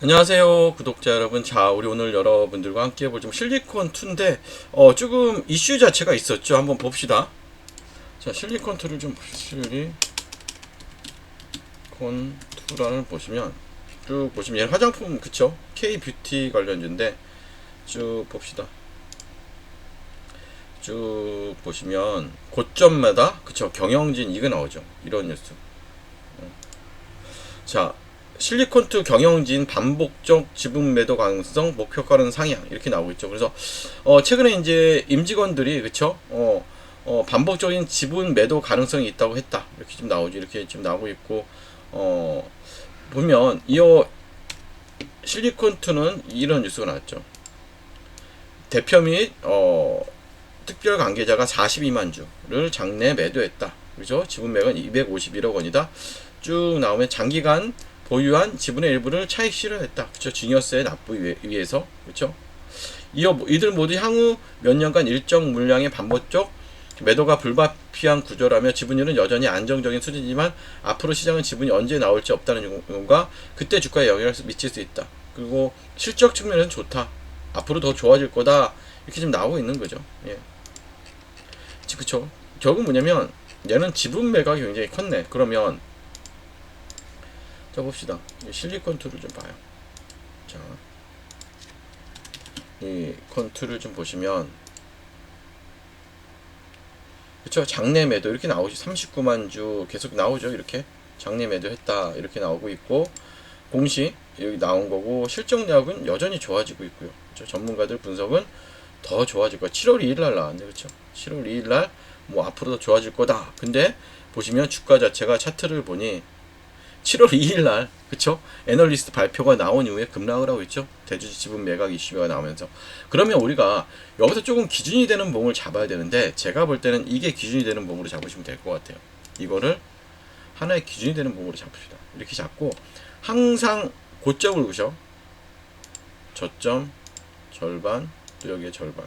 안녕하세요 구독자 여러분. 자 우리 오늘 여러분들과 함께 해볼 좀 실리콘 2인데 어 조금 이슈 자체가 있었죠. 한번 봅시다. 자 실리콘 2를 좀 실리콘 2라는 보시면 쭉 보시면 얘는 화장품 그쵸? K-뷰티 관련주인데 쭉 봅시다. 쭉 보시면 고점마다 그쵸? 경영진 이거 나오죠. 이런 뉴스. 어. 자 실리콘2 경영진 반복적 지분 매도 가능성 목표가는 상향 이렇게 나오고 있죠. 그래서 어 최근에 이제 임직원들이 그쵸 어, 어 반복적인 지분 매도 가능성이 있다고 했다 이렇게 좀 나오죠. 이렇게 지금 나오고 있고 어 보면 이 실리콘2는 이런 뉴스가 나왔죠. 대표 및 어, 특별 관계자가 42만 주를 장내 매도했다. 그죠? 지분 매각은 251억 원이다. 쭉 나오면 장기간 보유한 지분의 일부를 차익 실현했다. 그렇죠? 증여세 납부 위해서 그렇죠? 이어 이들 모두 향후 몇 년간 일정 물량의 반복적 매도가 불가피한 구조라며 지분율은 여전히 안정적인 수준이지만 앞으로 시장은 지분이 언제 나올지 없다는 경우가 그때 주가에 영향을 미칠 수 있다. 그리고 실적 측면은 좋다. 앞으로 더 좋아질 거다. 이렇게 지금 나오고 있는 거죠. 예. 그쵸. 결국 뭐냐면 얘는 지분 매각이 굉장히 컸네. 그러면 자 봅시다. 실리콘 툴을 좀 봐요. 자, 이 컨툴을 좀 보시면 그쵸 장내 매도 이렇게 나오죠 39만 주 계속 나오죠 이렇게 장내 매도 했다 이렇게 나오고 있고 공시 여기 나온 거고 실적력은 여전히 좋아지고 있고요 그쵸? 전문가들 분석은 더 좋아질 거야 7월 2일 날 나왔네 그쵸 7월 2일 날 뭐 앞으로 더 좋아질 거다 근데 보시면 주가 자체가 차트를 보니 7월 2일 날 그쵸? 애널리스트 발표가 나온 이후에 급락을 하고 있죠. 대주주 지분 매각 이슈가 나오면서 그러면 우리가 여기서 조금 기준이 되는 봉을 잡아야 되는데 제가 볼 때는 이게 기준이 되는 봉으로 잡으시면 될 것 같아요. 이거를 하나의 기준이 되는 봉으로 잡읍시다. 이렇게 잡고 항상 고점을 보셔. 저점 절반 또 여기에 절반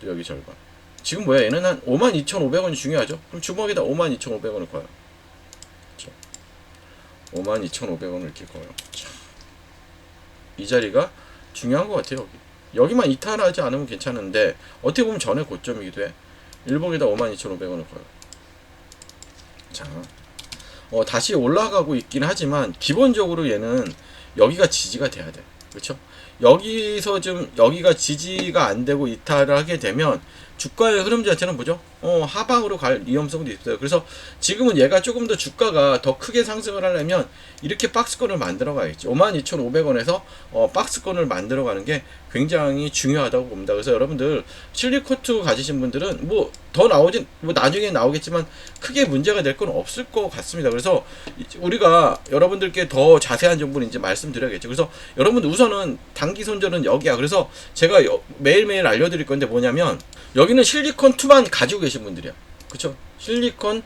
또 여기 절반 지금 뭐야 얘는 한 52,500원이 중요하죠. 그럼 주먹에다 52,500원을 거요. 52,500원을 이렇게 걸어. 자, 이 자리가 중요한 것 같아요. 여기. 여기 만 이탈하지 않으면 괜찮은데 어떻게 보면 전에 고점이기도 해. 일봉에다 52,500원을 걸어. 자, 어, 다시 올라가고 있긴 하지만 기본적으로 얘는 여기가 지지가 돼야 돼. 그렇죠? 여기서 좀 여기가 지지가 안 되고 이탈을 하게 되면 주가의 흐름 자체는 뭐죠? 어, 하방으로 갈 위험성도 있어요. 그래서 지금은 얘가 조금 더 주가가 더 크게 상승을 하려면 이렇게 박스권을 만들어 가야겠죠. 52,500원에서 어, 박스권을 만들어 가는 게 굉장히 중요하다고 봅니다. 그래서 여러분들 실리코트 가지신 분들은 뭐 더 나오진 뭐 나중에 나오겠지만 크게 문제가 될 건 없을 것 같습니다. 그래서 우리가 여러분들께 더 자세한 정보를 이제 말씀드려야겠죠. 그래서 여러분들 우선은 단기 손절은 여기야. 그래서 제가 매일매일 알려드릴 건데 뭐냐면 여기 는 실리콘 2만 가지고 계신 분들이야. 그쵸? 실리콘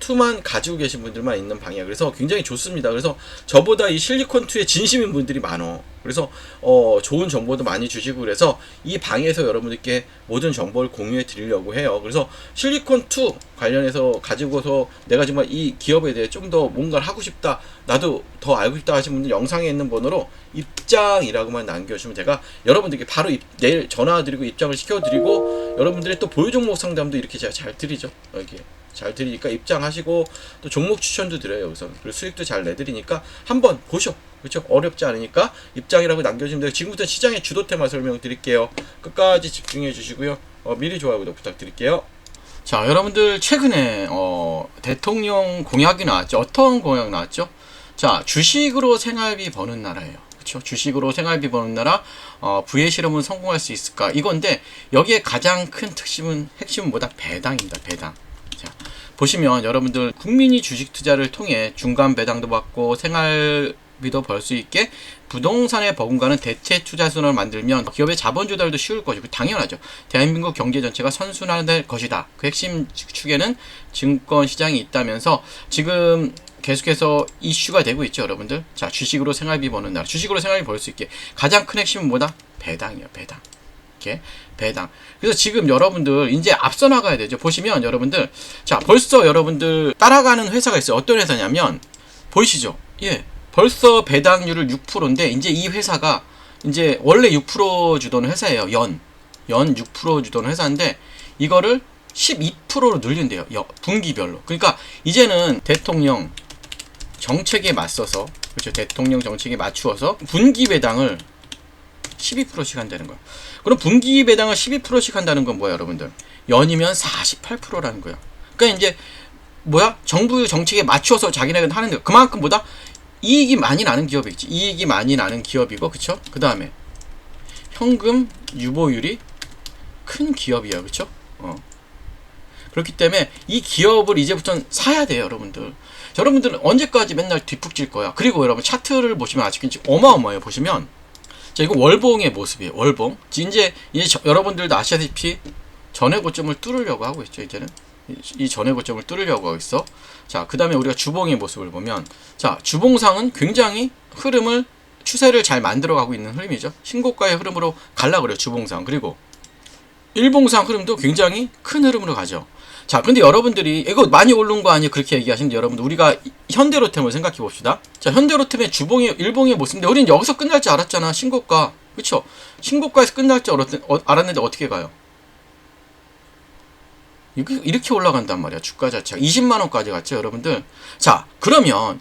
2만 가지고 계신 분들만 있는 방이야. 그래서 굉장히 좋습니다. 그래서 저보다 이 실리콘 2에 진심인 분들이 많어. 그래서 어 좋은 정보도 많이 주시고 그래서 이 방에서 여러분들께 모든 정보를 공유해 드리려고 해요. 그래서 실리콘 2 관련해서 가지고서 내가 정말 이 기업에 대해 좀 더 뭔가를 하고 싶다. 나도 더 알고 싶다 하시는 분들 영상에 있는 번호로 입장이라고만 남겨주시면 제가 여러분들께 바로 입, 내일 전화 드리고 입장을 시켜드리고 여러분들의 또 보유 종목 상담도 이렇게 제가 잘 드리죠. 여기. 잘 드리니까 입장하시고 또 종목 추천도 드려요. 우선 그리고 수익도 잘 내드리니까 한번 보셔. 그렇죠? 어렵지 않으니까 입장이라고 남겨주시면 돼요. 지금부터 시장의 주도 테마 설명드릴게요. 끝까지 집중해 주시고요. 어, 미리 좋아요 구독 부탁드릴게요. 자 여러분들 최근에 어, 대통령 공약이 나왔죠? 어떤 공약 나왔죠? 자 주식으로 생활비 버는 나라예요. 그렇죠? 주식으로 생활비 버는 나라 어, 부의 실험은 성공할 수 있을까? 이건데 여기에 가장 큰 특심은 핵심은 뭐다? 배당입니다. 배당 자, 보시면 여러분들 국민이 주식 투자를 통해 중간 배당도 받고 생활 비도 벌 수 있게 부동산에 버금가는 대체 투자선을 만들면 기업의 자본 조달도 쉬울 것이고 당연하죠. 대한민국 경제 전체가 선순환될 것이다. 그 핵심 축에는 증권 시장이 있다면서 지금 계속해서 이슈가 되고 있죠, 여러분들. 자, 주식으로 생활비 버는 나라. 주식으로 생활비 벌 수 있게 가장 큰 핵심은 뭐다? 배당이요, 배당. 이렇게 배당. 그래서 지금 여러분들 이제 앞서 나가야 되죠. 보시면 여러분들 자 벌써 여러분들 따라가는 회사가 있어요. 어떤 회사냐면 보이시죠? 예. 벌써 배당률을 6%인데 이제 이 회사가 이제 원래 6% 주던 회사예요. 연. 연 6% 주던 회사인데 이거를 12%로 늘린대요. 여- 분기별로. 그러니까 이제는 대통령 정책에 맞서서 그렇죠. 대통령 정책에 맞추어서 분기 배당을 12%씩 한다는 거야. 그럼 분기 배당을 12%씩 한다는 건 뭐야, 여러분들? 연이면 48%라는 거야. 그러니까 이제 뭐야? 정부 정책에 맞춰서 자기네가 하는 거. 그만큼 보다 이익이 많이 나는 기업이 있지. 이익이 많이 나는 기업이고, 그쵸? 그 다음에 현금 유보율이 큰 기업이야, 그쵸? 어. 그렇기 때문에 이 기업을 이제부터는 사야 돼요, 여러분들. 자, 여러분들은 언제까지 맨날 뒷북질 거야? 그리고 여러분 차트를 보시면 아직 어마어마해요. 보시면 자, 이거 월봉의 모습이에요. 월봉. 이제 이제 저- 여러분들도 아시다시피 전의 고점을 뚫으려고 하고 있죠. 이제는 이- 이 전의 고점을 뚫으려고 하고 있어. 자, 그 다음에 우리가 주봉의 모습을 보면 자, 주봉상은 굉장히 흐름을 추세를 잘 만들어 가고 있는 흐름이죠. 신고가의 흐름으로 갈라 그래요. 주봉상. 그리고 일봉상 흐름도 굉장히 큰 흐름으로 가죠. 자, 근데 여러분들이 이거 많이 오른 거 아니에요? 그렇게 얘기하시는데 여러분들 우리가 이- 현대로템을 생각해 봅시다. 자, 현대로템의 주봉의 일봉의 모습인데 우리는 여기서 끝날 줄 알았잖아. 신고가. 그쵸? 신고가에서 끝날 줄 알았, 어, 알았는데 어떻게 가요? 이렇게 올라간단 말이야. 주가 자체가 20만 원까지 갔죠, 여러분들. 자, 그러면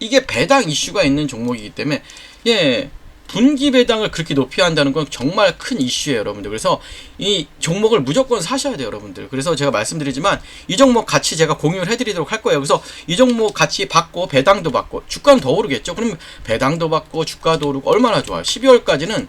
이게 배당 이슈가 있는 종목이기 때문에 예. 분기 배당을 그렇게 높이 한다는 건 정말 큰 이슈예요, 여러분들. 그래서 이 종목을 무조건 사셔야 돼요, 여러분들. 그래서 제가 말씀드리지만 이 종목 같이 제가 공유를 해드리도록 할 거예요. 그래서 이 종목 같이 받고 배당도 받고 주가는 더 오르겠죠. 그럼 배당도 받고 주가도 오르고 얼마나 좋아요. 12월까지는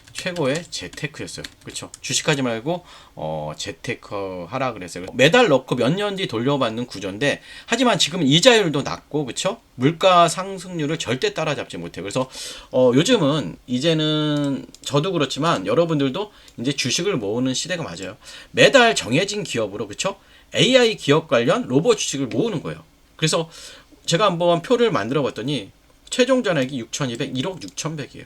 최고의 재테크였어요. 그쵸? 주식하지 말고 어, 재테크 하라 그랬어요. 매달 넣고 몇 년 뒤 돌려받는 구조인데 하지만 지금 이자율도 낮고 그쵸? 물가 상승률을 절대 따라잡지 못해요. 그래서 어, 요즘은 이제는 저도 그렇지만 여러분들도 이제 주식을 모으는 시대가 맞아요. 매달 정해진 기업으로 그쵸? AI 기업 관련 로봇 주식을 모으는 거예요. 그래서 제가 한번 표를 만들어 봤더니 최종 잔액이 6,200, 1억 6,100이에요.